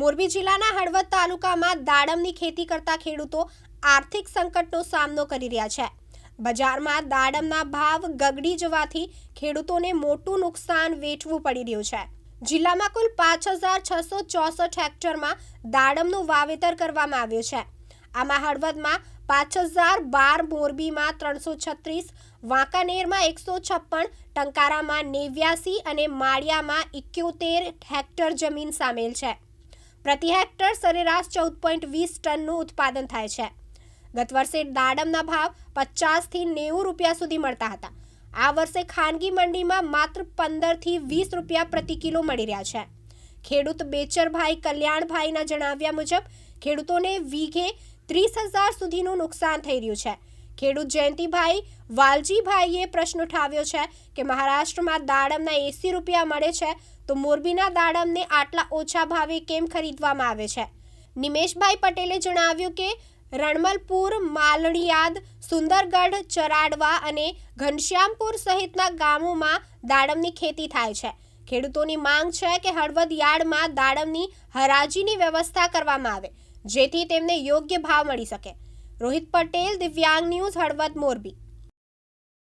મોરબી જિલ્લાના હળવદ તાલુકામાં દાડમની ખેતી કરતા ખેડૂતો આર્થિક સંકટનો સામનો કરી રહ્યા છે. બજારમાં દાડમના ભાવ ગગડી જવાથી ખેડૂતોને મોટું નુકસાન વેઠવું પડી રહ્યું છે. જિલ્લામાં કુલ પાંચ હજાર છસો ચોસઠ હેક્ટરમાં દાડમનું વાવેતર કરવામાં આવ્યું છે. આમાં હળવદમાં પાંચ હજાર બાર મોરબીમાં ત્રણસો છત્રીસ, વાંકાનેરમાં એકસો છપ્પન, ટંકારામાં નેવ્યાસી અને માળિયામાં ઇક્યોતેર હેક્ટર જમીન સામેલ છે. પ્રતિ હેક્ટર સરેરાશ ચૌદ પોઈન્ટ વીસ ટનનું ઉત્પાદન થાય છે. ગત વર્ષે દાડમના ભાવ પચાસથી નેવું રૂપિયા સુધી મળતા હતા. આ વર્ષે ખાનગી મંડીમાં માત્ર પંદરથી વીસ રૂપિયા પ્રતિ કિલો મળી રહ્યા છે. ખેડૂત બેચરભાઈ કલ્યાણભાઈના જણાવ્યા મુજબ, ખેડૂતોને વીઘે ત્રીસ હજાર સુધીનું નુકસાન થઈ રહ્યું છે. ખેડૂત જયંતિભાઈ વાલજીભાઈએ પ્રશ્ન ઉઠાવ્યો છે કે મહારાષ્ટ્રમાં દાડમના એસી રૂપિયા મળે છે તો મોરબીના દાડમને આટલા ઓછા ભાવે કેમ ખરીદવામાં આવે છે? નિમેશભાઈ પટેલે જણાવ્યું કે રણમલપુર, માલણીયાદ, સુંદરગઢ, ચરાડવા અને ઘનશ્યામપુર સહિતના ગામોમાં દાડમની ખેતી થાય છે. ખેડૂતોની માંગ છે કે હળવદ યાર્ડમાં દાડમની હરાજીની વ્યવસ્થા કરવામાં આવે, જેથી તેમને યોગ્ય ભાવ મળી શકે. રોહિત પટેલ દિવ્યાંગ ન્યૂઝ હળવદ મોરબી.